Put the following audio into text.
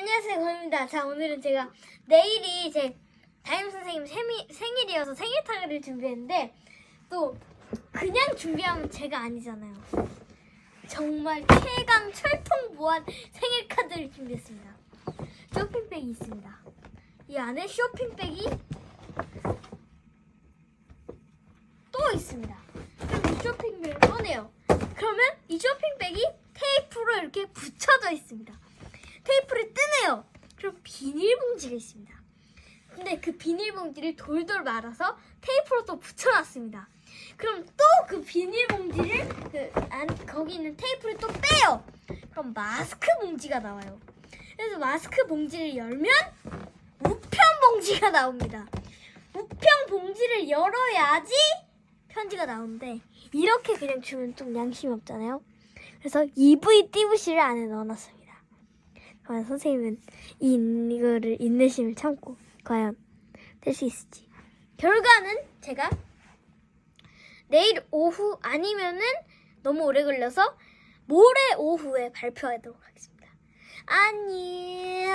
안녕하세요 권입니다. 자 오늘은 제가 내일이 제 담임 선생님 생일, 생일이어서 생일 타그를 준비했는데 또 그냥 준비하면 제가 아니잖아요. 정말 최강 철통 보안 생일 카드를 준비했습니다. 쇼핑백이 있습니다. 이 안에 쇼핑백이 또 있습니다. 그럼 이 쇼핑백을 꺼내요. 그러면 이 쇼핑백이 테이프로 이렇게 붙여져 있습니다. 테이프를 비닐봉지가 있습니다. 근데 그 비닐봉지를 돌돌 말아서 테이프로 또 붙여놨습니다. 그럼 또 그 비닐봉지를 그 안, 거기 있는 테이프를 또 빼요. 그럼 마스크 봉지가 나와요. 그래서 마스크 봉지를 열면 우편 봉지가 나옵니다. 우편 봉지를 열어야지 편지가 나오는데 이렇게 그냥 주면 좀 양심이 없잖아요. 그래서 EV 띠부씨를 안에 넣어놨습니다. 과연 선생님은 이 이거를 인내심을 참고 과연 될 수 있을지. 결과는 제가 내일 오후 아니면은 너무 오래 걸려서 모레 오후에 발표하도록 하겠습니다. 안녕.